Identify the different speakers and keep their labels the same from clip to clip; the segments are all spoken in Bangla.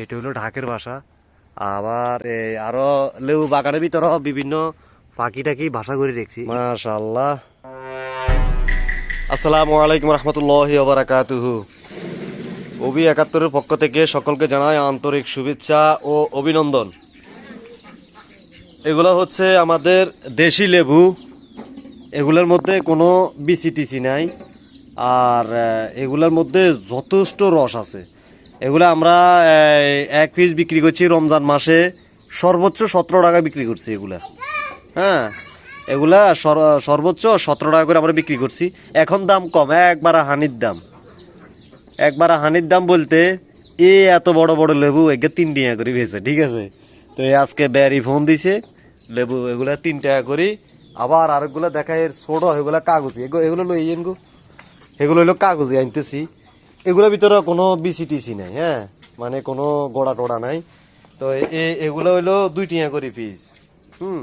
Speaker 1: এটা হলো ঢাকের বাসা আবার এই আরও লেবু বাগানের ভিতরে বিভিন্ন পাখি টাকি বাসা করে রেখেছি মাশাল্লাহ আসসালামু আলাইকুম রহমতুল্লাহ বারাকাতুহু। অবি একাত্তরের পক্ষ থেকে সকলকে জানায় আন্তরিক শুভেচ্ছা ও অভিনন্দন। এগুলো হচ্ছে আমাদের দেশি লেবু। এগুলোর মধ্যে কোনো বিসিটিসি নাই। আর এগুলোর মধ্যে যথেষ্ট রস আছে। এগুলো আমরা এক পিস বিক্রি করছি রমজান মাসে। সর্বোচ্চ সতেরো টাকা বিক্রি করছি এগুলা। হ্যাঁ? এগুলা সর- সর্বোচ্চ সতেরো টাকা করে আমরা বিক্রি করছি। এখন দাম কম, একবার হানির দাম। একবার হানির দাম বলতে, এ এত বড় বড় লেবু, একে তিন টাকা করে পেয়েছে ঠিক আছে? তো আজকে ব্যারি ফোন দিছে, লেবু এগুলা তিন টাকা করি। আবার আরেকগুলো দেখায়, এর ছোট, এগুলা কাগজি। এগো- এগুলো লই এন গো। এগুলো হইল কাগজি, আনতেছি। এগুলোর ভিতরে কোনো বিসিটিসি নাই হ্যাঁ? মানে কোনো গোড়া টোড়া নাই। তো এগুলো হইল দুই টিয়া করি পিস হুম?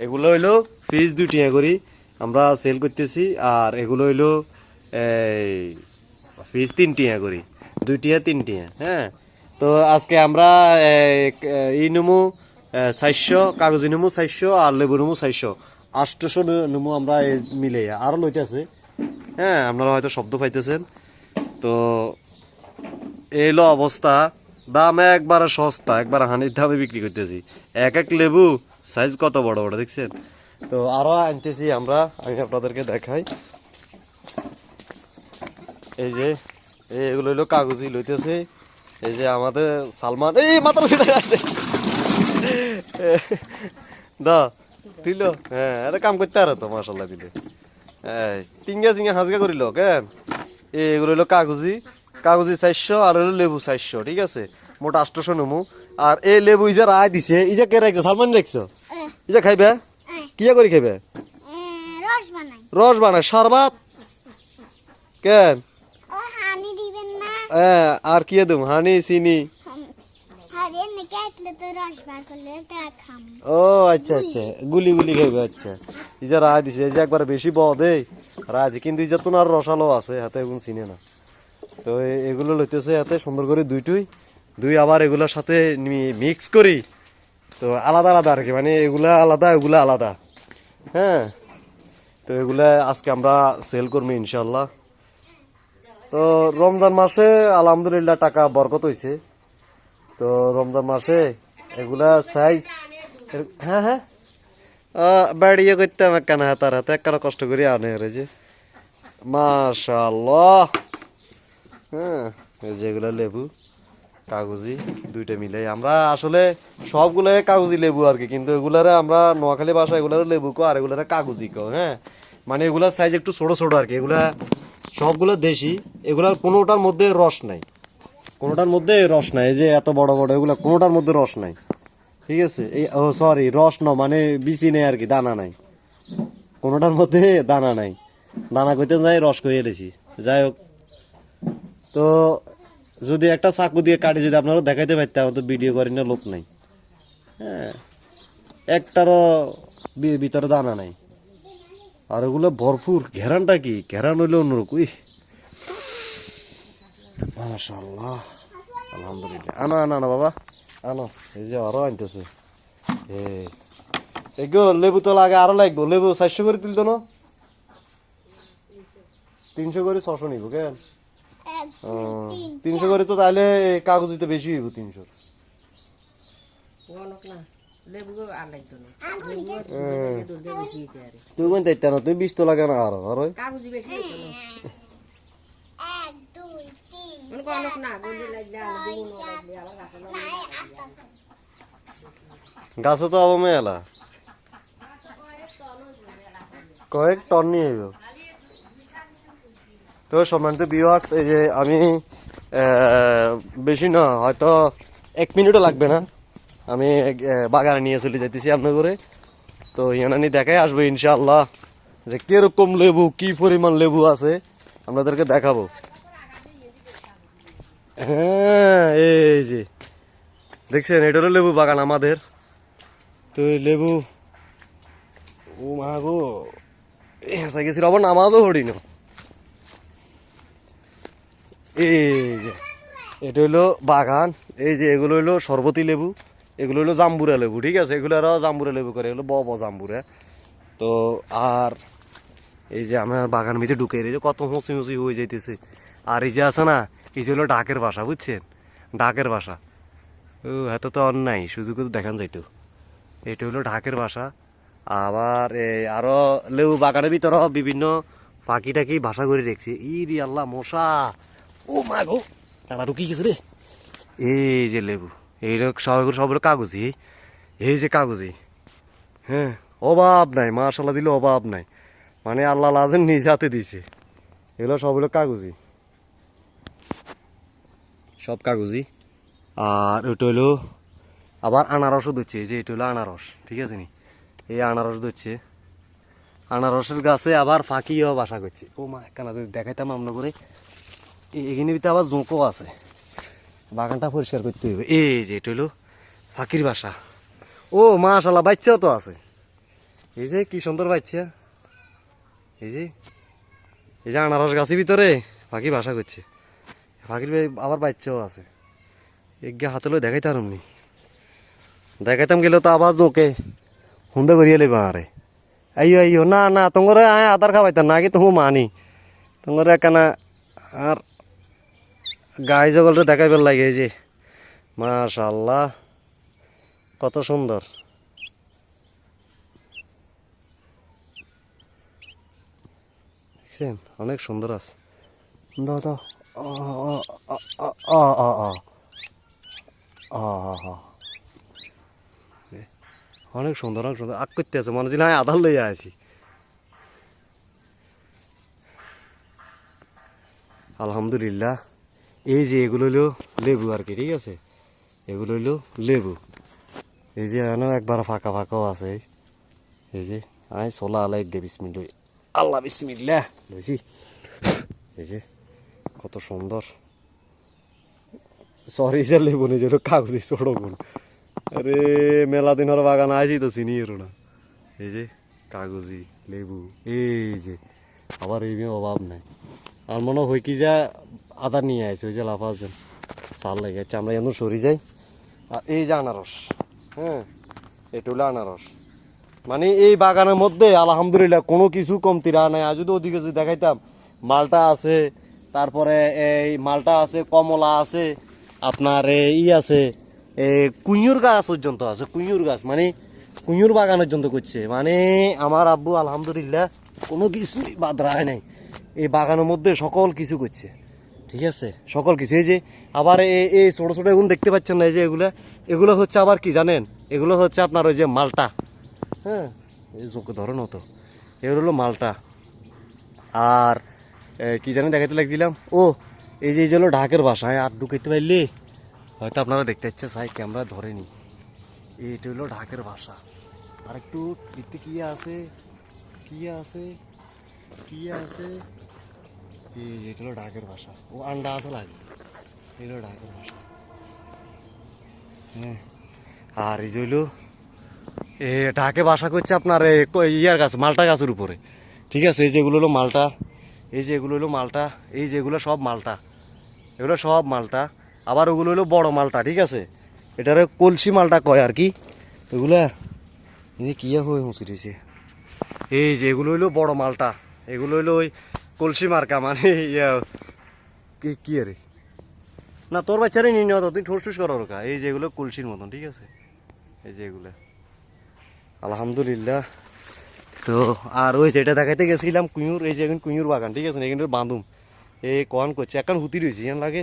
Speaker 1: এগুলো হইল পিস দুই টিয়া করি। আমরা সেল করতেছি আর এগুলো হইল, এই পিস তিন টিয়া করি। দুই টিয়া, তিন টিয়া হ্যাঁ? তো আজকে আমরা ই নেমু চারশো, কাগজি নেমু চারশো আর লেবু নেমু চারশো। আটশোশো নেমু আমরা মিলে আরও লইতেছে হ্যাঁ? আপনারা হয়তো শব্দ পাইতেছেন। তো এলো অবস্থা, দাম একবারে সস্তা, একবার হানির দামে বিক্রি করতেছি। এক এক লেবু সাইজ কত বড় বড়, দেখছেন? তো আরও আনতেছি আমরা, আমি আপনাদেরকে দেখাই। এই যে এগুলো হইল কাগজি লইতেছে। এই যে আমাদের সালমান, এই মাত্র সেটা দা দিল। হ্যাঁ এটা কাম করতে আরও তো মাসাল্লাহ দিলে। এই তিঙ্গা তিঙ্গা হাজগা করিল, কেন? এগুলো হলো কাগজি কাগজি চারশো আর হলো লেবু চারশো ঠিক আছে? মোট আষ্টশো নমু আর এই লেবু ইজা রায় দিছে ইজা কে রাখছো সালমান রাখছো ইজা খাইবে? কিয়া করে খাইবে?
Speaker 2: রস
Speaker 1: বানায় শরবত? কেন? হ্যাঁ আর কি দেব? হানি চিনি
Speaker 2: হারে নাকি আসলে তো রস বার করলে তা খাম
Speaker 1: ও আচ্ছা আচ্ছা। গুলি। গুলি খাইবে আচ্ছা। ইজা রায় দিছে এই যে একবার বেশি বহ দে। রায় কিন্তু ইজা তো আর রসালো আছে হাতে এখন চিনে না। তো এগুলো লইতেছে হাতে সুন্দর করে দুইটুই দুই আবার এগুলোর সাথে মিক্স করি। তো আলাদা আলাদা আর কি মানে এগুলা আলাদা এগুলা আলাদা। হ্যাঁ? তো এগুলা আজকে আমরা সেল করব ইনশাল্লাহ তো রমজান মাসে আলহামদুলিল্লাহ টাকা বরকত হইছে। তো রমজান মাসে এগুলা সাইজ হ্যাঁ হ্যাঁ। বাড়িয়ে করতে আমার কেন হাতার হাতে কেন কষ্ট করে আনে যে। মাশাল্লাহ হ্যাঁ যেগুলো লেবু, কাগজি, দুইটা মিলে আমরা আসলে সবগুলো কাগজি লেবু আর কি, কিন্তু এগুলারে আমরা নোয়াখালী ভাষা এগুলার লেবু কো, আর এগুলারে কাগজি কো হ্যাঁ। মানে এগুলার সাইজ একটু ছোট ছোট আর কি। এগুলা সবগুলো দেশি, এগুলার কোনোটার মধ্যে রস নাই। কোনোটার মধ্যে রস নাই, এই যে এত বড় বড় এগুলা কোনোটার মধ্যে রস নাই। ঠিক আছে? এই, ও সরি রস ন মানে বিচি নেই আর কি, দানা নাই। কোনোটার মধ্যে দানা নাই। দানা কইতে যাই, রস কইয়ে দিছি। যাই হোক। তো যদি একটা চাকু দিয়ে কাটি যদি আপনারা দেখাইতে পারতাম তো ভিডিও করি না লোক নাই। হ্যাঁ একটারও ভিতরে দানা নাই। আর ওগুলো ভরপুর, ঘেরানটা কি? ঘেরান হইলে অন্যরকম। মাশাল্লাহ আলহামদুলিল্লাহ। আনো আনো আনো বাবা আনো। এই যে আরও আনতেছে। এগো লেবু তো লাগে আরও লাগবো। লেবু চারশো করে তুলতো না? তিনশো করে ছশো নিব কেন তিনশো করে তো তাহলে কাগজ তো বেশি হইব তিনশো
Speaker 3: দিতে
Speaker 1: তুই কোন চাইতে না তুই বিশ তো লাগে না আরও আরও
Speaker 3: কাগজি বেশি হতো না
Speaker 2: এক দুই
Speaker 3: গাছে
Speaker 1: তো আবার মেলা। কয়েক টন নিয়ে আইব তো সম্মানিত ভিউয়ার্স এই যে আমি বেশি না, হয়তো এক মিনিটও লাগবে না। আমি বাগানে নিয়ে চলে যেতেছি আপনার করে তো ইয়ানানি দেখাই আসবে ইনশাআল্লাহ যে কীরকম লেবু, কি পরিমাণ লেবু আছে, আপনাদেরকে দেখাবো। হ্যাঁ এই যে। দেখছেন এটা হলো লেবু বাগান আমাদের। তো লেবু, ও মা গো। হাসা গেছিল, আবার নামাজও হরি না। এই যে, এটা হইল বাগান। এই যে, এগুলো হইল সরবতি লেবু। এগুলো হইল জাম্বুরা লেবু, ঠিক আছে? এগুলো আরও জাম্বুরা লেবু করে, এগুলো বড় জাম্বুরা। তো, আর এই যে, আমার বাগান ভিতরে ঢুকে এই কত হুঁচি হুঁচি হয়ে যাইতেছে। আর এই যে আছে না এই হলো ডাকের বাসা বুঝছেন? ডাকের বাসা ও, এত তো অন্যায় শুধু শুধু দেখান যাইতো। এটা হলো ঢাকের বাসা আবার এই আরও লেবু বাগানের ভিতর বিভিন্ন পাখি টাকি বাসা করে রেখেছে। ইরি আল্লাহ, মশা। ও মা গো, তারা ঢুকি গেছে রে। এই যে লেবু, এই সব সব হলো কাগজি। এই যে কাগজি। হ্যাঁ অভাব নাই মাশাল্লাহ দিলে অভাব নাই। মানে আল্লাহ লাজেন নিজ হাতে দিছে। এগুলো সব কাগজি। সব কাগজি আর ওটা হলো আবার আনারসও দিচ্ছে এই যে এটা হলো আনারস, ঠিক আছে নি? এই আনারস দিচ্ছে আনারসের গাছে আবার ফাঁকিও বাসা করছে। ও মা কেনা যদি দেখাইতাম আমরা করে এখানে ভিতরে আবার জোঁকও আছে। বাগানটা পরিষ্কার করতে হবে এই যে এটা হলো ফাঁকির বাসা। ও মাশাল্লাহ বাচ্চাও তো আছে। এই যে কি সুন্দর বাচ্চা। এই যে এই যে আনারস গাছের ভিতরে পাখি বাসা করছে। পাখির ভাই আবার বাচ্চাও আছে। এগে হাতে লই দেখাইতাম নি দেখাইতাম গেলে তো আবার জোকে হুন্দা করিয়া লেবা আরে। আইও আইও না না, তোমার আয়, আদার খাওয়াইতাম না কি তুমি মানি তোমার একখানা আর গাই জগলটা দেখাইবার লাগে যে। মাশাল্লাহ কত সুন্দর। দেখছেন? অনেক সুন্দর আছে। দাও দাও আ, আ, আ, আ, অনেক সুন্দর অনেক সুন্দর। আগ করতে আছে মনে হচ্ছে না আধার লইয়া আছি আলহামদুলিল্লাহ। এই যে এগুলো হলো লেবু আর কি ঠিক আছে? এগুলো হলো লেবু। এই যে এখানেও একবার ফাঁকা ফাঁকাও আছে এই। যে আই সোলা আলাই দে বিসমিল্লা আল্লাহ বিসমিল্লা বুঝি এই যে। কত সুন্দর। সরি সে লেবু যেটা কাগজি ছোট গুণ আরে, মেলা দিনের বাগান আইছি তো চিনি এর না। এই যে, কাগজি, লেবু, এই যে, আবার এই অভাব নাই। আর মনে হয় কি যা আদা নিয়ে আইছে, ওই যে লাফা লাফাজন লেগে যাচ্ছে আমরা এমন সরি যাই। আর এই যে আনারস হ্যাঁ এটা হলো আনারস। মানে এই বাগানের মধ্যে, আলহামদুলিল্লাহ, কোনো কিছু কমতি রা নাই। আর যদি ওদিকে যদি দেখাইতাম, মালটা আছে তারপরে এই মালটা আছে, কমলা আছে, আপনার এই আছে, এই কুঁয়ুর গাছ পর্যন্ত আছে, কুঁয়ুর গাছ মানে কুঁয়ুর বাগান পর্যন্ত করছে। মানে আমার আব্বু, আলহামদুলিল্লাহ, কোনো কিছু বাদ রায় নাই। এই বাগানের মধ্যে সকল কিছু করছে। ঠিক আছে? সকল কিছু। এই যে আবার এই ছোটো ছোটো এগুলো দেখতে পাচ্ছেন না, এই যে এগুলো? এগুলো হচ্ছে আবার কি জানেন? এগুলো হচ্ছে আপনার ওই যে মালটা। হ্যাঁ? এই যোগ্য ধরো তো এগুলো হলো মালটা। আর কি জানি দেখাতে লাগছিলাম। ও, এই যে এই হলো ঢাকের বাসায় আর ঢুকাইতে পারলে হয়তো আপনারা দেখতে ইচ্ছে সাই ক্যামেরা ধরেনি এইটা হলো ঢাকের ভাষা আর একটু কি আছে? কি আছে? কি আছে? এই এটা হলো ঢাকের ভাষা ও, আন্ডা আছে লাগে। এই হলো ঢাকের ভাষা হ্যাঁ। আর এই যে হইল এ, ঢাকে বাসা করছে আপনার ইয়ার গাছ, মালটা গাছের উপরে। ঠিক আছে, এই যেগুলো হলো মালটা। এই যে এগুলো হলো মালটা, এই যেগুলো সব মালটা, এগুলো সব মালটা, আবার ওগুলো হলো বড় মালটা, ঠিক আছে? এটারে কলসি মালটা কয় আর কি? এগুলা এই কি হয়ে হুঁচি দিয়েছে এই যে এগুলো হইল বড় মালটা, এগুলো হইল ওই কলসি মার্কা মানে ইয়া, কি কি আরে? না, তোর বাচ্চারে নিয়ে নেওয়া তো, তুই ঠোস ঠুস করো রোকা এই যে এগুলো কলসির মতন, ঠিক আছে? এই যে এগুলো। আলহামদুলিল্লাহ। তো আর ওই যেটা দেখাইতে গেছিলাম কুঁয়ুর, এই যে এখন কুঁয়ুর বাগান, ঠিক আছে এখানে বাঁধুম এই কন করছে? এখন হুতি রয়েছে এখান লাগে?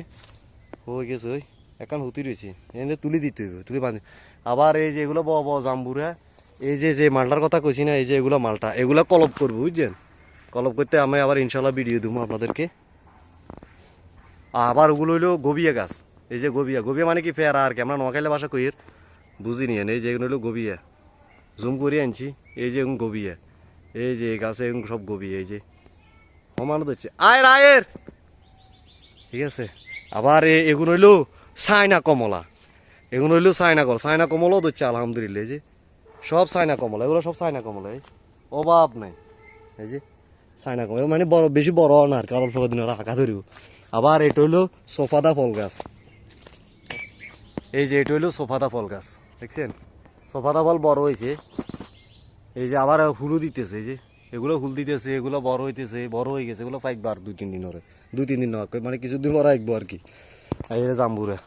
Speaker 1: হয়ে গেছে, ওই। এখন হুতি রয়েছে। এখানে তুলি দিতে হইবে, তুলি বাঁধি। আবার এই যে এগুলো বড় বড় জাম্বুরা, এই যে যে মালটার কথা কইছি না, এই যে এগুলো মালটা, এগুলো কলপ করব, বুঝছেন? কলপ করতে আমি আবার ইনশাল্লাহ ভিডিও দেবো আপনাদেরকে। আবার ওগুলো হইল গবিয়া গাছ। এই যে গবিয়া গবিয়া মানে কি ফেরা আর কি? আমরা নোয়াখাইলে ভাষা কইর বুঝি নিয়ে এই যে এগুলো হইল গবিয়া। জুম করে আনছি, এই যে গবিয়া। এই যে গাছে সব গবিয়া এই যে। সমানো হচ্ছে আয়ের আয়ের! ঠিক আছে। আবার এগুলো হইল সাইনা কমলা। এগুলো হইল সাইনা কমলা। সাইনা কমলাও ধরছে, আলহামদুলিল্লাহ, এই যে। সব সাইনা কমলা, এগুলো সব সাইনা কমলা, এই অভাব নাই, এই যে। সাইনা কমলা মানে বড়, বেশি বড় না আর কি, অল্প আঁকা ধরিব। আবার এটা হইল সোফাদা ফল গাছ। এই যে, এটা হইল সোফাদা ফল গাছ, দেখছেন? সোফাদা ফল বড় হয়েছে এই যে আবার হুলু দিতেছে, এই যে এগুলো হুল দিতেছে, এগুলো বড় হইতেছে, বড় হয়ে গেছে, এগুলো পাইকবো আর দুই তিন দিন ধরে দুই তিন দিন মানে কিছুদিন পরে হাইকবো আর কি। এই যে জাম্বুরা,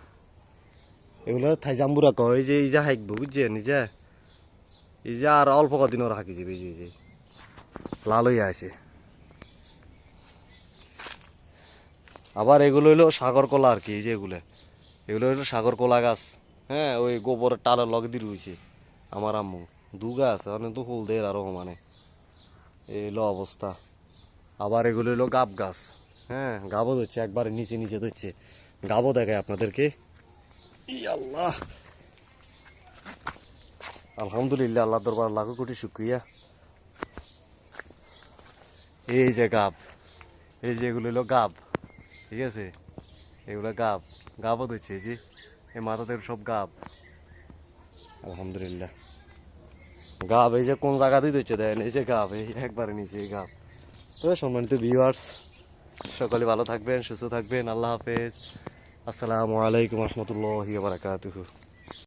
Speaker 1: এগুলো থাই জাম্বুরা কয়, এই যে এই যে হাইকবো, বুঝছেন? এই যে এই যে আর অল্প কদিন ওরা হাঁকি যাবে, এই যে লাল হয়ে আছে। আবার এগুলো হইল সাগর কলা আর কি, এই যে এগুলো। এগুলো হইল সাগর কলা গাছ হ্যাঁ ওই গোবরের টালের লগে দিয়ে রয়েছে আমার আম্মু। দু গাছ অনেক তো ফুল দেয় আরও মানে এই হলো অবস্থা। আবার এগুলো হলো গাব গাছ। হ্যাঁ গাবও ধরছে, একবারে নিচে নিচে ধরছে। গাবও দেখায় আপনাদেরকে। আল্লাহ! আলহামদুলিল্লাহ আল্লাহ দরবার লাখো কোটি শুক্রিয়া। এই যে গাব, এই যে এগুলো হলো গাব, ঠিক আছে? এগুলো গাব, গাবও ধরছে, এই যে, এই মাথাতে সব গাব। আলহামদুলিল্লাহ। গাব এই যে কোন জায়গাতেই ধরছে দেন, এই যে গাব এই একবারে নিচে এই গাব। তো সম্মানিত ভিউয়ার্স সকলে ভালো থাকবেন, সুস্থ থাকবেন, আল্লাহ হাফেজ। আসসালামু আলাইকুম রহমতুল্লাহ বারাকাতুহু।